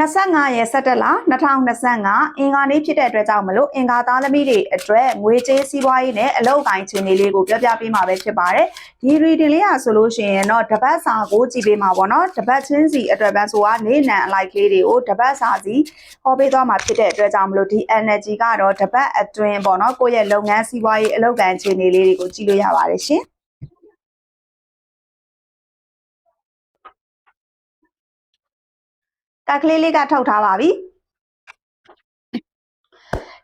25ရက်17လ2025အင်္ဂါနေ့ဖြစ်တဲ့အတွက်ကြောင့်မလို့အင်္ဂါသားသမီးတွေအတွက်ငွေကြေးစီးပွားရေးနဲ့အလုပ်အကိုင်ခြေအနေလေးကိုပြောပြပေးမှာပဲဖြစ်ပါတယ်။ဒီ reading လေးอ่ะဆိုလို့ရှိရင်တော့တပတ်စာကိုကြည့်ပေးမှာပေါ့နော်။တပတ်ချင်းစီအတွက်ပန်းဆိုတာနေနံအလိုက်ကလေးတွေကိုတပတ်စာစီဟောပေးသွားမှာဖြစ်တဲ့အတွက်ကြောင့်မလို့ဒီ energy ကတော့တပတ်အတွင်းပေါ့နော်ကိုယ့်ရဲ့လုပ်ငန်းစီးပွားရေးအလုပ်အကိုင်ခြေအနေလေးတွေကိုကြည့်လို့ရပါတယ်ရှင်။ ကက်ကလေးလေးကထုတ်ထားပါပြီ။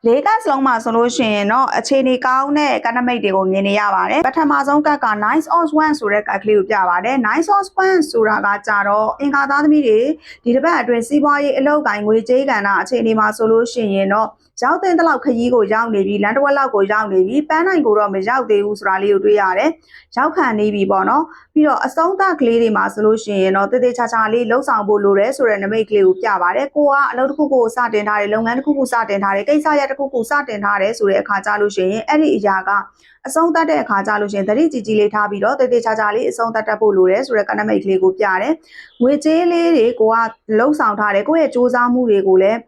လေးကစလုံးမှာဆိုလို့ရှိရင်တော့အခြေအနေကောင်းတဲ့ကနမိတ်တွေကိုမြင်နေရပါတယ်ပထမဆုံးကက်က nice on 1ဆိုတဲ့ကက်ကလေးကိုပြပါတယ် nice on 1ဆိုတာကကြတော့အင်္ဂါသားသမီးတွေဒီတစ်ပတ်အတွင်းစီးပွားရေးအလုပ်ကိုင်ငွေကြေးကဏ္ဍအခြေအနေမှာဆိုလို့ရှိရင်တော့ရောက်တဲ့တလောက်ခရီးကိုရောက်နေပြီလန်တဝက်လောက်ကိုရောက်နေပြီပန်းနိုင်ကိုတော့မရောက်သေးဘူးဆိုတာလေးကိုတွေ့ရတယ်ရောက်ခံနေပြီပေါ့နော်ပြီးတော့အဆုံးသတ်ကလေးတွေမှာဆိုလို့ရှိရင်တော့တည်တည်ချာချာလေးလှုပ်ဆောင်ဖို့လိုတယ်ဆိုတဲ့နမိတ်ကလေးကိုပြပါတယ်ကိုကအလုပ်တစ်ခုကိုစတင်ထားတယ်လုပ်ငန်းတစ်ခုခုစတင်ထားတယ်ကိစ္စရပ်တစ်ခုခုစတင်ထားတယ်ဆိုတဲ့အခါကြလို့ရှိရင်အဲ့ဒီအရာကအဆုံးသတ်တဲ့အခါကြလို့ရှိရင်သတိကြည်ကြီးလေးထားပြီးတော့တေတေချာချာလေးအဆုံးသတ်တတ်ဖို့လိုတယ်ဆိုတဲ့ကနမိတ်ကလေးကိုပြတယ်။ငွေကြေးလေးတွေကိုကလှုပ်ဆောင်ထားတယ်ကိုယ့်ရဲ့စူးစမ်းမှုတွေကိုလည်း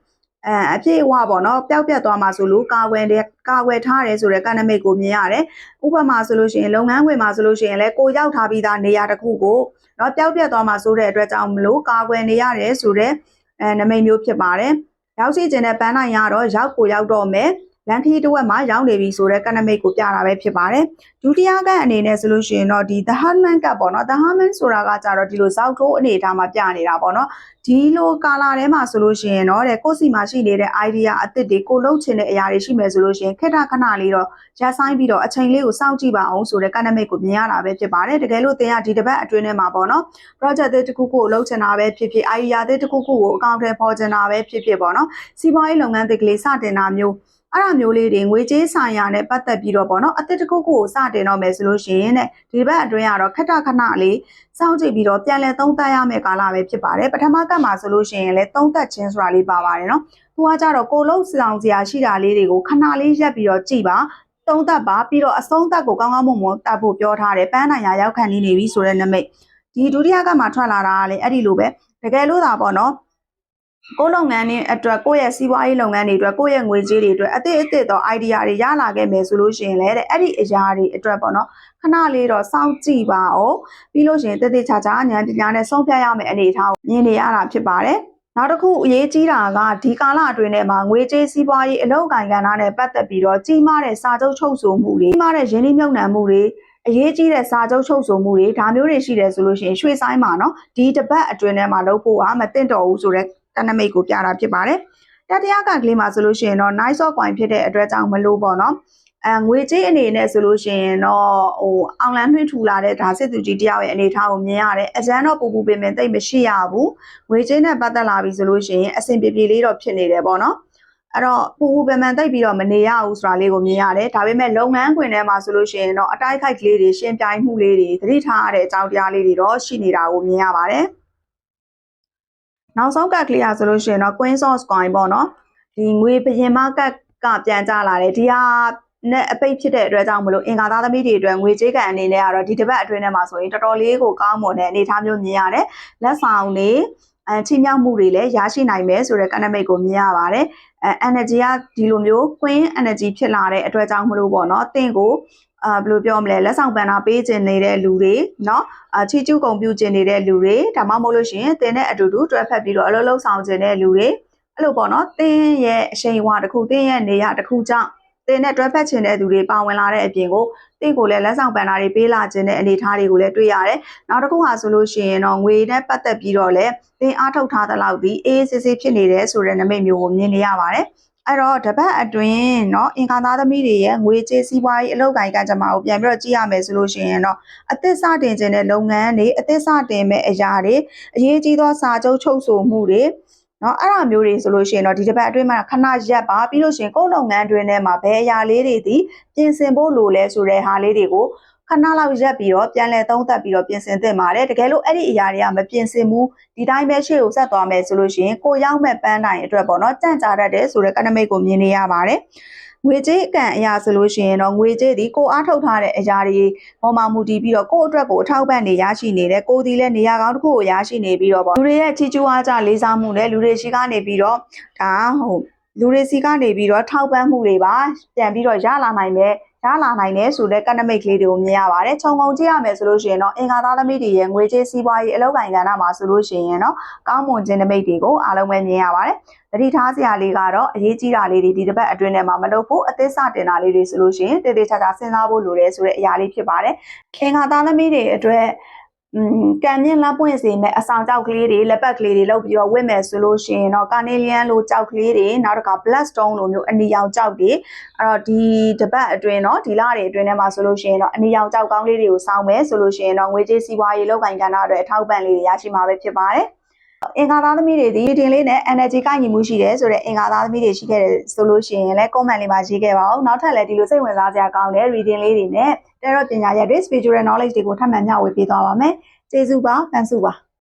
အဲအပြည့်အဝပေါ့နော်ပျောက်ပြတ်သွားမှာဆိုလို့ကာဝယ်တဲ့ကာဝယ်ထားတယ်ဆိုတဲ့ကနမိတ်ကိုမြင်ရတယ်။ဥပမာဆိုလို့ရှိရင်လုပ်ငန်းခွင်မှာဆိုလို့ရှိရင်လည်းကိုရောက်ထားပြီးသားနေရာတစ်ခုကိုနော်ပျောက်ပြတ်သွားမှာဆိုတဲ့အတွက်ကြောင့်မလို့ကာဝယ်နေရတယ်ဆိုတဲ့အဲနမိတ်မျိုးဖြစ်ပါတယ်။ ရောက်ရှိခြင်းနဲ့ပန်းနိုင်ရတော့ရောက်ကိုရောက်တော့မယ် လန်ခီတစ်ဝက်မှာရောက်နေပြီဆိုတဲ့ကနမိတ်ကိုပြတာပဲဖြစ်ပါတယ်ဒုတိယကအနေနဲ့ဆိုလို့ရှိရင်တော့ဒီ the harman ကပေါ့နော် the harman ဆိုတာကကြတော့ဒီလိုဇောက်ထိုးအနေအထားမှာပြနေတာပေါ့နော်ဒီလိုကာလာထဲမှာဆိုလို့ရှိရင်တော့တဲ့ကိုယ့်စီမှာရှိနေတဲ့ idea အသစ်တွေကိုလှုပ်ချင်တဲ့အရာတွေရှိမယ်ဆိုလို့ရှိရင်ခက်တာခဏလေးတော့ရပ်ဆိုင်ပြီးတော့အချိန်လေးကိုစောင့်ကြည့်ပါအောင်ဆိုတဲ့ကနမိတ်ကိုမြင်ရတာပဲဖြစ်ပါတယ်တကယ်လို့သင်ကဒီတစ်ပတ်အတွင်းထဲမှာပေါ့နော် project တစ်ခုခုကိုလှုပ်ချင်တာပဲဖြစ်ဖြစ် idea တစ်ခုခုကိုအကောင့်ထဲပေါ်ချင်တာပဲဖြစ်ဖြစ်ပေါ့နော်စီးပွားရေးလုပ်ငန်းတစ်ကလေးစတင်တာမျိုး အဲ့ဒါမျိုးလေးတွေငွေကြေးဆိုင်ရာနဲ့ပတ်သက်ပြီးတော့ပေါ့နော်အသစ်တစ်ခုခုကိုစတင်တော့မယ်ဆိုလို့ရှိရင်တဲ့ဒီဘက်အတွင်းကတော့ခက်တာခဏလေးစောင့်ကြည့်ပြီးတော့ပြန်လည်သုံးသပ်ရမယ့်ကာလပဲဖြစ်ပါတယ်ပထမကတ်မှာဆိုလို့ရှိရင်လည်းသုံးသပ်ခြင်းဆိုတာလေးပါပါတယ်နော်သူကကြတော့ကိုလုံးဆောင်စရာရှိတာလေးတွေကိုခဏလေးရက်ပြီးတော့ကြည့်ပါသုံးသပ်ပါပြီးတော့အဆုံးသတ်ကိုကောင်းကောင်းမွန်မွန်တတ်ဖို့ပြောထားတယ်ပန်းနိုင်ရာရောက်ခံနေနေပြီဆိုတဲ့နမိတ်ဒီဒုတိယကမှထွက်လာတာကလည်းအဲ့ဒီလိုပဲတကယ်လို့သာပေါ့နော် ကိုယ်လုပ်ငန်းတွေအတွက်ကိုယ့်ရဲ့စီးပွားရေးလုပ်ငန်းတွေအတွက်ကိုယ့်ရဲ့ငွေကြေးတွေအတွက်အသစ်အသစ်သော idea တွေရလာခဲ့မယ်ဆိုလို့ရှိရင်လည်းတဲ့အဲ့ဒီအရာတွေအတွက်ပေါ့နော်ခဏလေးတော့စောင့်ကြည့်ပါဦးပြီးလို့ရှိရင်တည်တည်ချာချာညံတရားနဲ့ဆုံးဖြတ်ရမယ့်အနေအထားကိုမြင်နေရတာဖြစ်ပါတယ်နောက်တစ်ခုအရေးကြီးတာကဒီကာလအတွင်းထဲမှာငွေကြေးစီးပွားရေးအလုပ်အကင်ကဏ္ဍနဲ့ပတ်သက်ပြီးတော့ကြီးမားတဲ့စာချုပ်ချုပ်ဆိုမှုတွေကြီးမားတဲ့ရင်းနှီးမြှုပ်နှံမှုတွေအရေးကြီးတဲ့စာချုပ်ချုပ်ဆိုမှုတွေဒါမျိုးတွေရှိတယ်ဆိုလို့ရှိရင်ရွှေဆိုင်မှာနော်ဒီတပတ်အတွင်းထဲမှာလုပ်ဖို့ကမသင့်တော်ဘူးဆိုတော့ တနမိတ်ကိုပြတာဖြစ်ပါတယ်တတိယကကလေးမှာဆိုလို့ရှိရင်တော့ nice of coin ဖြစ်တဲ့အတွက်ကြောင့်မလို့ပေါ့နော်အဲငွေကြေးအနေနဲ့ဆိုလို့ရှိရင်တော့ဟိုအောင်လန်းနှွှင့်ထူလာတဲ့ဒါစစ်သူကြီးတယောက်ရဲ့အနေအထားကိုမြင်ရတယ်အကျန်းတော့ပူပူပင်ပင်တိတ်မရှိရဘူးငွေကြေးနဲ့ပတ်သက်လာပြီဆိုလို့ရှိရင်အဆင်ပြေပြေလေးတော့ဖြစ်နေတယ်ပေါ့နော်အဲ့တော့ပူပူပင်ပင်တိတ်ပြီးတော့မနေရဘူးဆိုတာလေးကိုမြင်ရတယ်ဒါပေမဲ့လုပ်ငန်းခွင်ထဲမှာဆိုလို့ရှိရင်တော့အတိုက်ခိုက်ကလေးတွေရှင်းပြိုင်မှုလေးတွေသတိထားရတဲ့အကြောင်းတရားလေးတွေတော့ရှိနေတာကိုမြင်ရပါတယ် နောက်ဆုံးကတ်ကလေးอ่ะဆိုလို့ရှိရင်တော့ Queen Source Coin ပေါ့နော်ဒီငွေဘရင်မကတ်ကပြန်ကြလာတယ်ဒီဟာနဲ့အပိတ်ဖြစ်တဲ့အတွက်ကြောင့်မလို့အင်္ဂါသားသမီးတွေအတွက်ငွေကြေးကန်အနေနဲ့ကတော့ဒီတစ်ပတ်အတွင်းထဲမှာဆိုရင်တော်တော်လေးကိုကောင်းမွန်တဲ့အနေအထားမျိုးမြင်ရတယ်လက်ဆောင်တွေအဲချိမြောက်မှုတွေလည်းရရှိနိုင်မယ်ဆိုတဲ့ကနမိတ်ကိုမြင်ရပါတယ်အဲ energy ကဒီလိုမျိုး queen energy ဖြစ်လာတဲ့အတွက်ကြောင့်မလို့ပေါ့နော်တင့်ကို အာဘယ်လိုပြောမလဲလက်ဆောင်ပန်နာပေးခြင်းနေတဲ့လူတွေเนาะအချီကျူးကုန်ပြုခြင်းနေတဲ့လူတွေဒါမှမဟုတ်လို့ရှိရင်တင်တဲ့အတူတူတွဲဖက်ပြီးတော့အလုပ်လုပ်ဆောင်ခြင်းတဲ့လူတွေအဲ့လိုပေါ့နော်တင်းရဲ့အရှိန်အဝါတစ်ခုတင်းရဲ့နေရတစ်ခုကြောင့်တင်နဲ့တွဲဖက်ခြင်းတဲ့သူတွေပါဝင်လာတဲ့အပြင်ကိုတင့်ကိုလည်းလက်ဆောင်ပန်နာတွေပေးလာခြင်းတဲ့အနေအထားတွေကိုလည်းတွေ့ရတယ်နောက်တစ်ခုဟာဆိုလို့ရှိရင်တော့ငွေနဲ့ပတ်သက်ပြီးတော့လည်းတင်အားထုတ်ထားတဲ့လောက်ဒီအေးစစ်စစ်ဖြစ်နေတယ်ဆိုတဲ့နမိတ်မျိုးကိုမြင်နေရပါတယ် အဲ့တော့တပတ်အတွင်းเนาะအင်္ဂါသားသမီးတွေရဲ့ငွေကြေးစီးပွားရေးအလုပ်ကိုင်ကကြမှာကိုပြန်ပြီးတော့ကြည့်ရမယ်ဆိုလို့ရှိရင်တော့အသစ်စတင်ခြင်းတဲ့လုပ်ငန်းတွေအသစ်စတင်မဲ့အရာတွေအရေးကြီးသောစာချုပ်ချုပ်ဆိုမှုတွေနော်အဲ့ဒါမျိုးတွေဆိုလို့ရှိရင်တော့ဒီတစ်ပတ်အတွင်းမှာခဏရက်ပါပြီးလို့ရှိရင်ကိုယ်လုပ်ငန်းတွင်ထဲမှာဘယ်အရာလေးတွေဒီပြင်ဆင်ဖို့လိုလဲဆိုတဲ့ဟာလေးတွေကို ခဏလောက်ရက်ပြီးတော့ပြန်လည်သုံးသပ်ပြီးတော့ပြင်ဆင်သင့်ပါတယ်တကယ်လို့အဲ့ဒီအရာတွေကမပြင်ဆင်ဘူးဒီတိုင်းပဲရှေ့ကိုဆက်သွားမယ်ဆိုလို့ရှိရင်ကိုရောက်မဲ့ပန်းတိုင်းအတွက်ပေါ့နော်ကြန့်ကြာတတ်တယ်ဆိုတဲ့ကနမိတ်ကိုမြင်နေရပါတယ်ငွေကြေးအကန့်အရာဆိုလို့ရှိရင်တော့ငွေကြေးဒီကိုအားထုတ်ထားတဲ့အရာတွေပေါ်မှာမူတည်ပြီးတော့ကိုယ့်အတွက်ကိုအထောက်ပံ့နေရရှိနေတယ်ကိုယ်ဒီလည်းနေရာကောင်းတစ်ခုကိုရရှိနေပြီးတော့ပေါ့လူတွေရဲ့ချီးကျူးအားကြလေးစားမှုနဲ့လူတွေရှိကနေပြီးတော့ဒါဟိုလူတွေစီကနေပြီးတော့ထောက်ပံ့မှုတွေပါပြန်ပြီးတော့ရလာနိုင်တယ် ရလာနိုင်တယ်ဆိုတဲ့ကနမိတ်ကလေးတွေကိုမြင်ရပါတယ်ခြုံငုံကြည့်ရမယ်ဆိုလို့ရှိရင်တော့အင်္ဂါသားသမီးတွေရဲ့ငွေကြေးစီးပွားရေးအလုပ်ကိုင်ကဏ္ဍမှာဆိုလို့ရှိရင်တော့ကောင်းမွန်ခြင်းနမိတ်တွေကိုအားလုံးပဲမြင်ရပါတယ်တတိထားစရာလေးကတော့အရေးကြီးတာလေးတွေဒီတစ်ပတ်အတွင်းထဲမှာမလုပ်ဖို့အသစ်စတင်တာလေးတွေဆိုလို့ရှိရင်တည်တည်ချာချာစဉ်းစားဖို့လိုတယ်ဆိုတဲ့အရာလေးဖြစ်ပါတယ်။ခင်္ဂါသားသမီးတွေအတွက်อืม ကံမြင့်လပွင့်စေမဲ့အဆောင်ကြောက်ကလေးတွေလက်ပတ်ကလေးတွေလောက်ပြီးတော့ဝင့်မယ်ဆိုလို့ရှိရင်တော့ကာနေလျန်လိုကြောက်ကလေးတွေနောက်တစ်ခါ black stone လိုမျိုးအနီရောင်ကြောက်တွေအဲ့တော့ဒီတပတ်အတွင်းတော့ဒီလတွေအတွင်းထဲမှာဆိုလို့ရှိရင်တော့အနီရောင်ကြောက်ကောင်းလေးတွေကိုစောင်းမယ်ဆိုလို့ရှိရင်တော့ငွေကြေးစီးပွားရေးလောက်ပိုင်ကဏ္ဍတွေအထောက်ပံ့လေးတွေရရှိမှာပဲဖြစ်ပါတယ် အင်္ဂါသားသမီးတွေဒီတင်လေးနဲ့ energy ကိုက်ညီမှုရှိတယ်ဆိုတော့အင်္ဂါသားသမီးတွေရှိခဲ့တယ်ဆိုလို့ရှိရင်လည်း comment လေးမှာရေးခဲ့ပါဦးနောက်ထပ်လည်းဒီလိုစိတ်ဝင်စားစရာကောင်းတဲ့ reading လေးတွေနဲ့ tarot ပညာရပ်တွေ spiritual knowledge တွေကိုထပ်မံမျှဝေပေးသွားပါမယ်ကျေးဇူးပါဖန်စုပါ